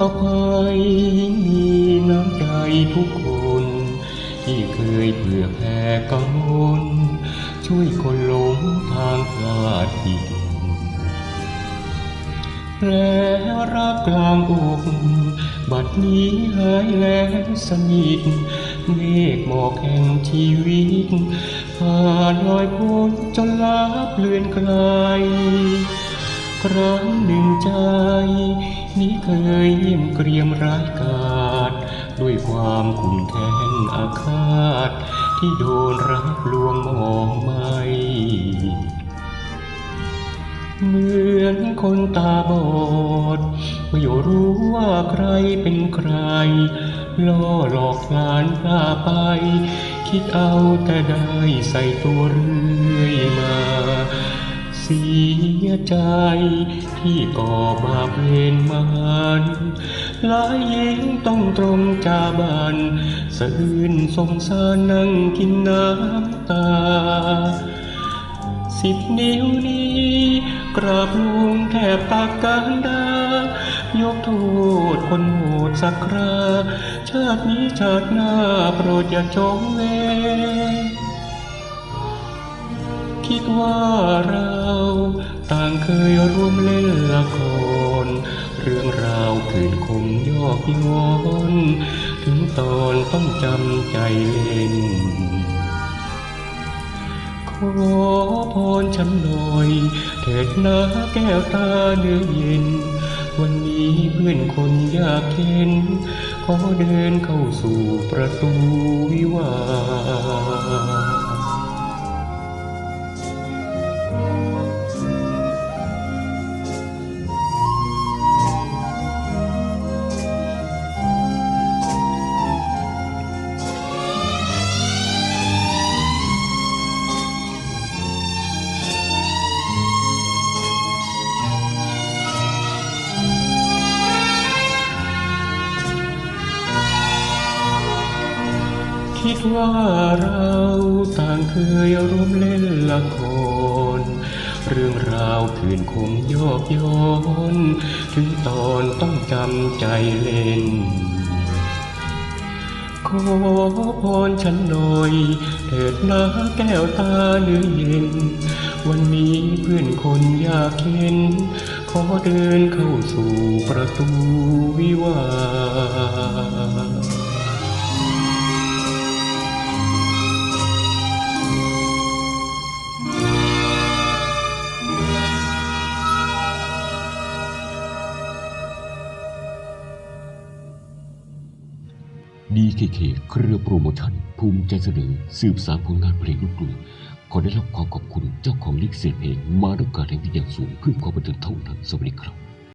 อภัยมีน้ำใจทุกคน ที่เคยเผื่อแผ่กังวลช่วยคนหลงทางพลาดผิดแลรักกลางอกบัดนี้หายแล้วสนิทเมฆหมอกแห่งชีวิตผ่านลอยพ้นจนลับเลือนไกล ครั้งหนึ่งใจ นี้เคยเยี่ยมเกรียมร้ายกาจด้วยความขุ่นแค้นอาฆาต ที่โดนรักลวงมองไม่เหมือนคนตาบอด ไม่รู้ว่าใครเป็นใคร ล่อหลอกลานพาไป คิดเอาแต่ได้ใส่ตัวเรื่อยมา สียใจ ที่ก่อบาเปเวรมานหลายหญิงต้องตรงจาบันสะอื้นสงสารนั่งกินน้ำตา สิบนิ้วนี้ กราบลงแทบปากกันดายกโทษคนโหดสักครา ชาตินี้ชาติหน้าโปรดอย่าจงเวร คิดว่าเราต่างเคยร่วมเล่นละครเรื่องราวคืนคงยอกย้อน ถึงตอนต้องจำใจเล่น ขอพรฉันหน่อยเถิดนะแก้วตาเนื้อเย็น วันนี้เพื่อนคนอยากเห็นขอเดินเข้าสู่ประตูวิวา คิดว่าเราต่างเคยร่วมเล่นละคร เรื่องราวคืนคงยอกย้อน ถึงตอนต้องจำใจเล่น ขอพรฉันหน่อย เถิดนะแก้วตาเนื้อเย็น วันนี้เพื่อนคนอยากเห็น ขอเดินเข้าสู่ประตูวิวา DKK เครือโปรโมชั่น ภูมิใจเสนอสืบสารผลงานเพลงลูกกรุงขอได้รับความขอบคุณเจ้าของลิขสิทธิ์เพลงมาด้วยการแห่งที่อย่างสูงเพื่อความบันเทิงเท่านั้นสวัสดีครับ